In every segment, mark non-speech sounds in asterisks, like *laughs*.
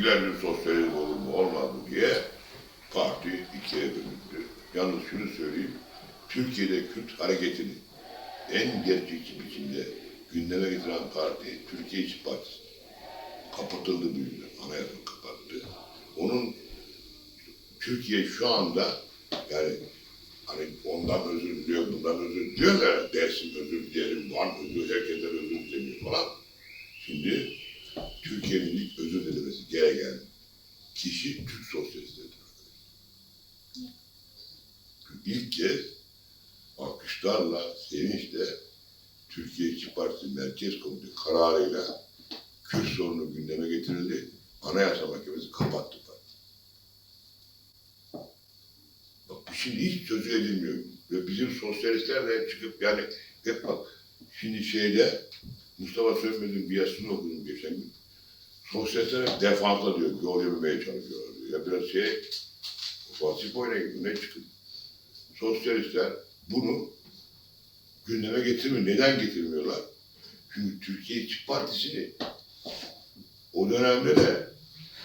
Gülenli sosyalizm olur mu olmaz mı diye parti ikiye bölündü. Yalnız şunu söyleyeyim, Türkiye'de Kürt hareketini en gerçekçi biçimde gündeme getiren parti Türkiye İşçi Partisi. Kapatıldı bu yüzden, anayasa kapattı. Onun Türkiye şu anda yani hani ondan özür diliyor, bundan özür diliyor da dersin özür dilerim, Van özür, herkesten özür dilemiyor falan. Şimdi Türkiye'nin ilk özür dilemesi gereken kişi Türk sosyalistleridir. İlk kez alkışlarla, sevinçle Türkiye İşçi Partisi Merkez Komite kararıyla Kürt sorunu gündeme getirildi. Anayasa Mahkemesi kapattı. Bak bu şimdi hiç sözü edilmiyor. Ve bizim sosyalistler de çıkıp yani hep bak şimdi şeyde Mustafa Sönmez'in bir yazısını okudum geçen gün. Sosyalistler hep defansa diyor, yol yememeye çalışıyorlar diyor. Ya biraz şey, ofansif oynayın, ne çıkın. Sosyalistler bunu gündeme getirmiyor. Neden getirmiyorlar? Çünkü Türkiye İşçi Partisi'ni o dönemde de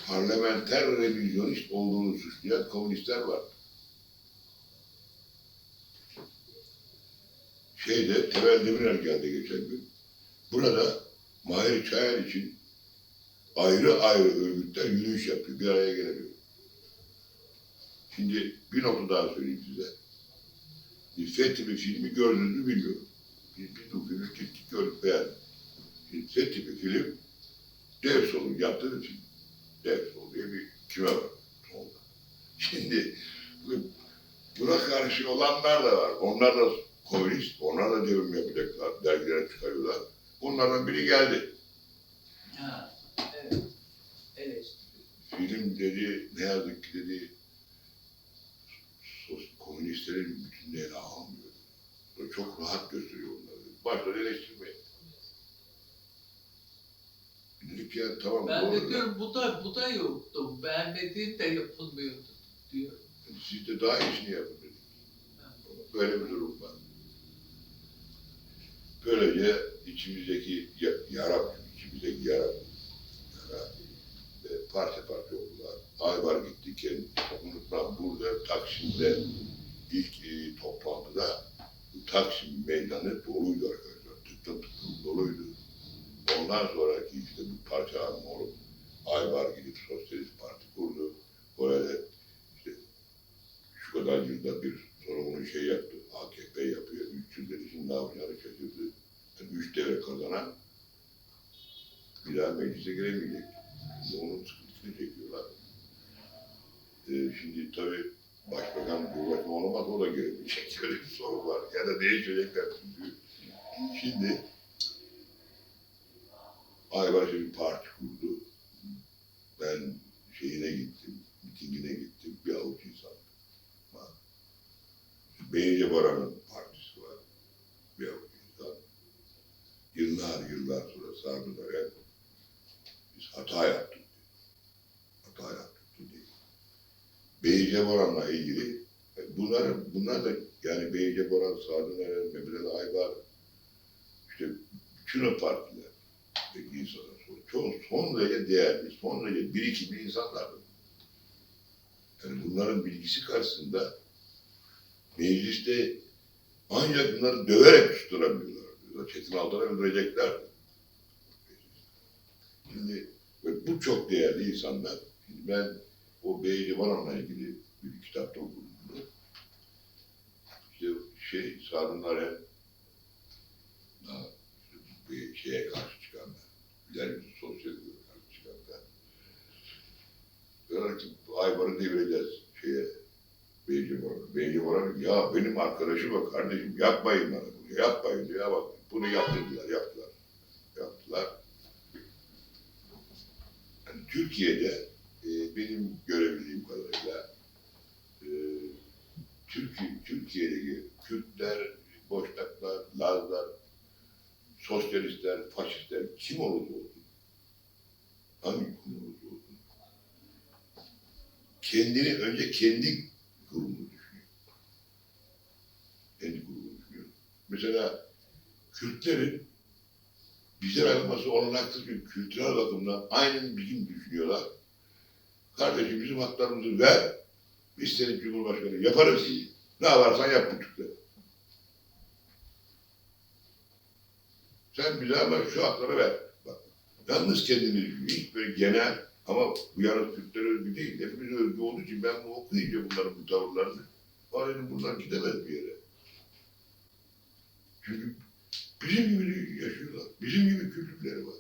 parlamenter revizyonist olduğunu suçlayan komünistler var. Şeyde Temel Demirel geldi geçen gün. Burada Mahir Çayar için ayrı ayrı örgütler yürüyüş yapıyor. Bir araya gelemiyor. Şimdi bir nokta daha söyleyeyim size. Bir filmi gördünüz mü bilmiyorum. Biz, biz bu filmi gittik gördük beğendik. Bir film Dev Sol'un yaptığı film. Dev Sol diye bir kime var. Solda. Şimdi bu- buna karşı olanlar da var. Onlar da komünist, onlar da devrim yapacaklar. Dergilere çıkarıyorlar. Bunlardan biri geldi. Ha, evet. Eleştiri. Film dedi, ne yazık ki dedi, komünistlerin bütünlüğünü almıyor. O çok rahat gösteriyor onları. Başta eleştirmeye. Dedik ya tamam Ben de diyorum bu da bu da yoktu. Beğenmediğin de yapılmıyordu diyor. Siz de daha iyisini yapın dedik. Böyle bir durum var. Böylece içimizdeki ya- yara, içimizdeki yara, yara e, parça parça oldular. Ayvar gitti kendi. Unutmam burada Taksim'de ilk e, toplantıda Taksim meydanı doluydu arkadaşlar. Tıklım tıklım doluydu. Ondan sonraki işte bu parçalanma olup Ayvar gidip Sosyalist Parti kurdu. Orada işte şu kadar yılda bir sonra bunu şey yaptı. AKP yapıyor. Üç yıldır için ne üç kazanan bir daha meclise giremeyecek. Onun sıkıntısını çekiyorlar. Ee, şimdi tabii başbakan Cumhurbaşkanı olamaz o da giremeyecek. *laughs* Öyle bir sorun var. Ya da değişecekler çünkü. Şimdi Aybaşı bir parti kurdu. Ben şeyine gittim, mitingine gittim. Bir avuç insan. Beyce Baran'ın partisi var. Bir avuç insan. Yıllar yıllar sonra sardılar. Biz hata yaptık. Hata yaptık dedi. Beyce Baran'la ilgili e, bunlar, bunlar da yani Beyce Baran, Sardı Eren, Ali Aybar işte bütün o partiler peki insanlar çok son derece değerli, son derece birikimli insanlardı. Yani bunların bilgisi karşısında mecliste ancak bunları döverek susturabiliyorlar. Çetin altına öldürecekler. Şimdi bu çok değerli insanlar. Şimdi ben o Beyci Baran'la ilgili bir kitapta okudum. İşte şey Sarı Naren daha işte bir şeye karşı çıkanlar. Yani sosyalizme karşı çıkanlar. Diyorlar ki Aybar'ı devireceğiz şeye. Beyci Baran ya benim arkadaşım o kardeşim yapmayın bana bunu yapmayın diyor. Ya bak bunu yaptırdılar yaptılar. Yaptılar. Yani Türkiye'de e, benim görebildiğim kadarıyla e, Türkiye, Türkiye'deki Kürtler, Boşnaklar, Lazlar, sosyalistler, faşistler kim olursa olsun, hangi konu olursa kendini önce kendi grubunu düşünüyor. Kendi grubunu düşünüyor. Mesela Kürtlerin bizden ayrılması olanaksız bir kültürel bakımdan aynen bizim düşünüyorlar. Kardeşim bizim haklarımızı ver. Biz senin Cumhurbaşkanı yaparız. Ne varsan yap bu Türkler. Sen bize ama şu hakları ver. Bak, yalnız kendini düşün. Hiç böyle genel ama bu yalnız Türklere özgü değil. Hepimiz özgü olduğu için ben bunu okuyunca bunların bu tavırlarını ailenin buradan gidemez bir yere. Çünkü bizim gibi yaşıyorlar. Bizim gibi kültürleri var.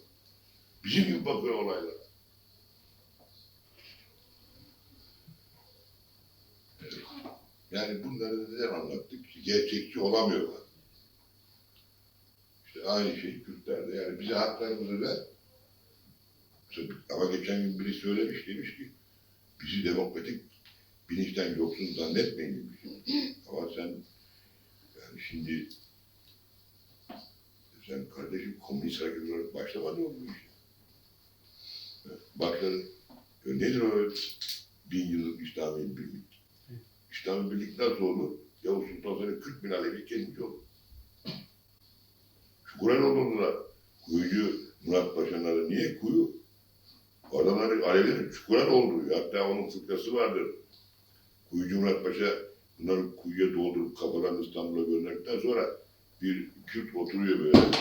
Bizim gibi bakıyor olaylara. Evet. Yani bunları neden anlattık? Gerçekçi olamıyorlar. İşte aynı şey Kürtlerde. Yani bize haklarımızı ver. Ama geçen gün biri söylemiş demiş ki bizi demokratik bilinçten yoksun zannetmeyin demiş. *laughs* Ama sen yani şimdi sen kardeşim komünist hareket olarak başlamadın mı bu işe? Evet, Başladı. Ya nedir o bin yıllık İslami birlik? İslami birlik nasıl olur? Yavuz Sultan Selim 40 bin Alevi kendince olur. Şükran olurdular. Kuyucu Murat Paşa'nın adı niye kuyu? Adamların Alevilerin Şükran olduğu. Hatta onun fıkrası vardır. Kuyucu Murat Paşa bunları kuyuya doldurup kafalarını İstanbul'a gönderdikten sonra bir Kürt oturuyor böyle.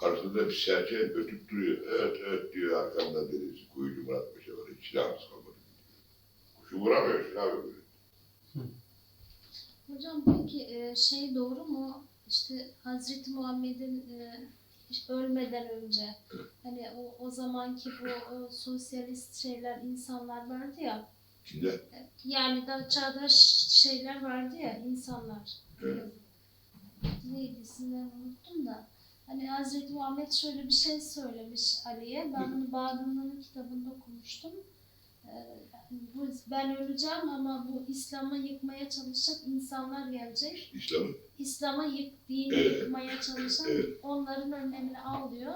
Karşısında bir serçe ötüp duruyor. Evet evet diyor arkamdan dedesi. Kuyucu Murat Paşa var. Hiç silahımız kalmadı. Kuşu vuramıyor silah böyle. Hocam peki e, şey doğru mu? İşte Hazreti Muhammed'in e, ölmeden önce hani o, o zamanki bu o sosyalist şeyler insanlar vardı ya Şimdi yani da çağdaş şeyler vardı ya insanlar. Evet. Neydi isimlerini unuttum da. Hani Hazreti Muhammed şöyle bir şey söylemiş Ali'ye. Ben bunu Bağdunlu'nun kitabında okumuştum. Ee, bu, ben öleceğim ama bu İslam'ı yıkmaya çalışacak insanlar gelecek. İslam'ı yık, dini Evet. yıkmaya çalışan Evet. onların önlemini alıyor.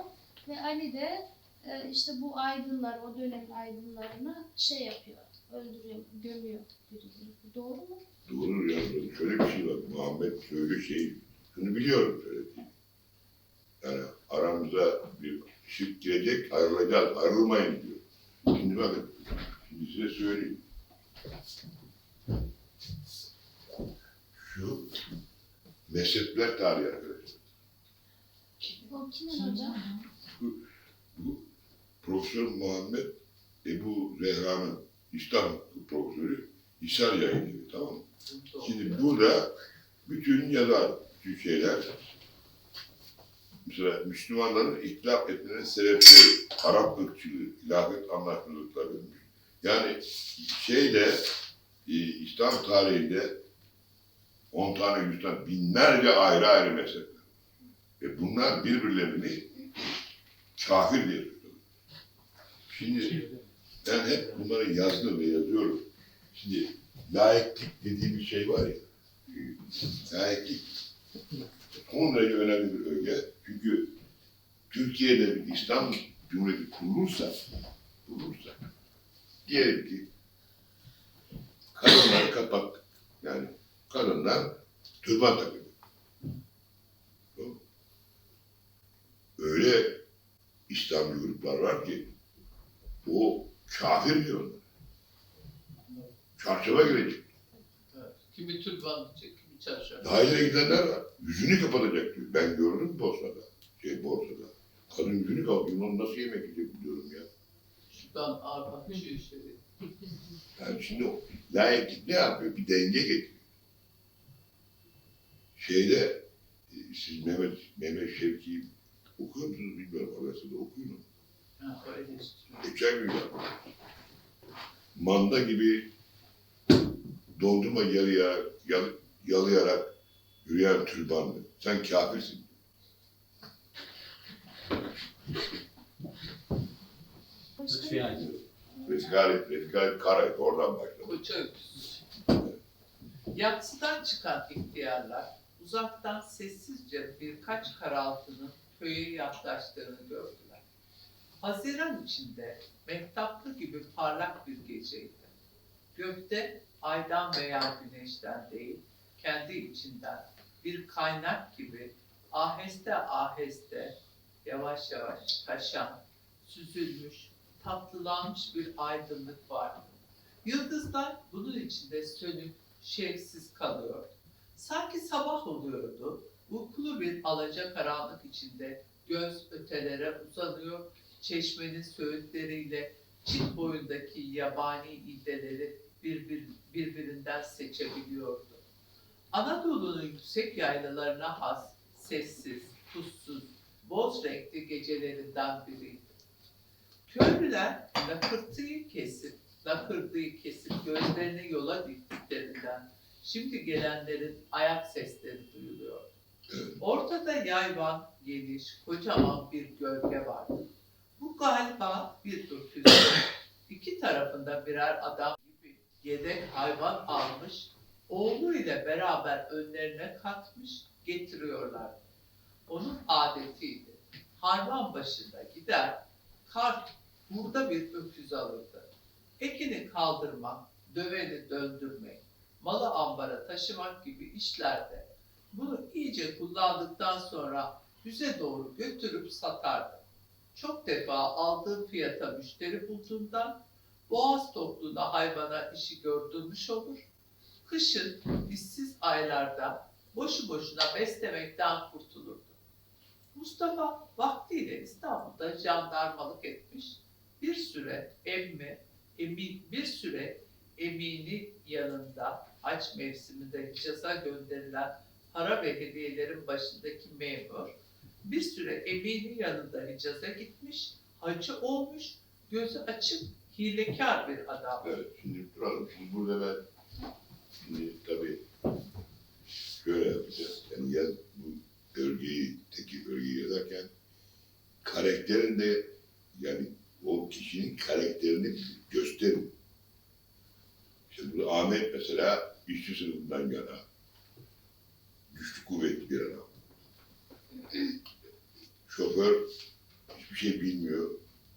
Ve Ali de e, işte bu aydınlar, o dönemin aydınlarını şey yapıyor, öldürüyor, gömüyor. Doğru mu? doğru ya. Şöyle bir şey var. Muhammed şöyle şey. Şunu biliyorum söylediğini. Yani aramıza bir şirk girecek ayrılacağız. Ayrılmayın diyor. Şimdi bakın. Şimdi size söyleyeyim. Şu mezhepler tarihi arkadaşlar. O kimin hocam? Bu Profesör Muhammed Ebu Zehra'nın İslam profesörü İsar yayın evi tamam mı? Şimdi burada bütün yazar bütün şeyler mesela Müslümanların itlaf etmenin sebepleri, Arap ırkçılığı, ilahiyat anlaşmazlıkları. Yani şeyde e, İslam tarihinde 10 tane, 100 tane, binlerce ayrı ayrı mezhepler. Ve bunlar birbirlerini kafir diye tutuyor. Şimdi ben hep bunları yazdım ve yazıyorum. Şimdi layıklık dediğimiz şey var ya, e, layıklık son derece önemli bir öge. Çünkü Türkiye'de bir İslam Cumhuriyeti kurulursa, kurulursa, diyelim ki kadınları kapattık. Yani kadınlar türban takıyor. Öyle İslami gruplar var ki o kafir diyorlar. Çarşıva girecek. Evet. Kimi türban diyecek, çarşaf. Daha ileri gidenler var. Yüzünü kapatacak diyor. Ben gördüm Bosna'da. Şey Borsa'da. Kadın yüzünü kapatıyor. Onu nasıl yemek yiyecek biliyorum ya. Ben arpa şey şey. Yani şimdi o layıklık ne yapıyor? Bir denge getiriyor. Şeyde e, siz Mehmet, Mehmet Şevki'yi okuyor musunuz bilmiyorum. Arasında okuyun onu. Geçen gün yaptım. Manda gibi dondurma yarıya, yal, yalayarak yürüyen türbanlı. Sen kafirsin. Lütfi. Vesikalet, vesikalet karaydı. Oradan başladı. Koça öküzü. Yatsıdan çıkan ihtiyarlar uzaktan sessizce birkaç karaltının köye yaklaştığını gördüler. Haziran içinde mehtaplı gibi parlak bir geceydi. Gökte aydan veya güneşten değil, kendi içinden bir kaynak gibi aheste aheste, yavaş yavaş taşan, süzülmüş, tatlılanmış bir aydınlık vardı. Yıldızlar bunun içinde sönük, şevksiz kalıyor. Sanki sabah oluyordu. Uykulu bir alacakaranlık içinde göz ötelere uzanıyor. Çeşmenin söğütleriyle çit boyundaki yabani ildeleri birbir, birbirinden seçebiliyordu. Anadolu'nun yüksek yaylalarına has, sessiz, tuzsuz, boz renkli gecelerinden biriydi. Köylüler lakırtıyı kesip, lakırtıyı kesip gözlerini yola diktiklerinden şimdi gelenlerin ayak sesleri duyuluyor. Ortada yayvan, geniş, kocaman bir gölge vardı. Bu galiba bir öküz. İki tarafında birer adam gibi yedek hayvan almış, oğluyla beraber önlerine katmış, getiriyorlardı. Onun adetiydi. Harman başında gider, kart burada bir öküz alırdı. Ekini kaldırmak, döveni döndürmek, malı ambara taşımak gibi işlerde bunu iyice kullandıktan sonra yüze doğru götürüp satardı. Çok defa aldığı fiyata müşteri bulduğundan boğaz tokluğuna hayvana işi gördürmüş olur. Kışın işsiz aylarda boşu boşuna beslemekten kurtulurdu. Mustafa vaktiyle İstanbul'da jandarmalık etmiş. Bir süre emmi, emi, bir süre emini yanında aç mevsiminde Hicaz'a gönderilen para ve hediyelerin başındaki memur bir süre emini yanında Hicaz'a gitmiş, hacı olmuş, gözü açık, hilekar bir adam. Evet, şimdi duralım. Şimdi burada ben şimdi tabii şöyle yapacağız. Yani yaz, bu bölgeyi, teki bölgeyi yazarken karakterin de yani o kişinin karakterini gösterin. İşte burada Ahmet mesela işçi sınıfından yana güçlü kuvvetli bir adam. Şoför hiçbir şey bilmiyor.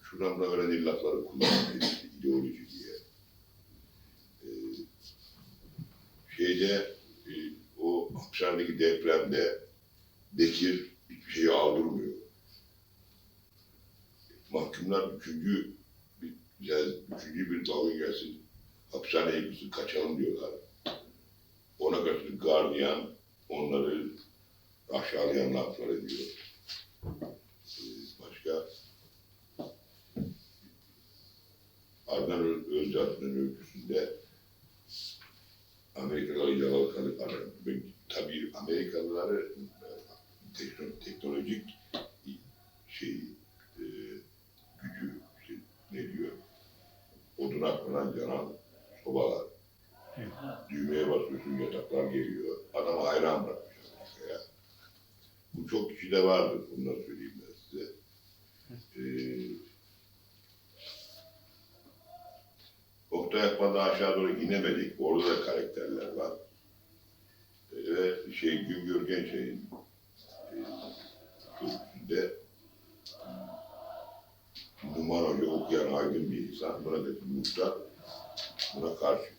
Şuradan da öğrendiği lafları kullanıyor. ideoloji diye. Ee, şeyde e, o hapishanedeki depremde Bekir hiçbir şeyi aldırmıyor. Mahkumlar üçüncü bir, üçüncü bir dalga gelsin hapishaneye gitsin kaçalım diyorlar. Ona karşı gardiyan onları aşağılayan laflar ediyor. Başka Adnan Öz- Özcan'ın öyküsünde Amerikalılar yalakalık arar. Ben- Tabii Amerikalıları e, tekno- teknolojik şey e, gücü işte, ne diyor odun atmadan yanan sobalar. Düğmeye basıyorsun yataklar geliyor. Adama hayran bırakmış Amerika'ya. Bu çok kişide vardır. Bunu da söyleyeyim ben size. Ee, Oktay Akman'da aşağı doğru inemedik. Orada da karakterler var. Ve şey Güngör Gençay'ın e, öyküsünde numara okuyan aydın bir insan. Buna da muhtar. Buna karşı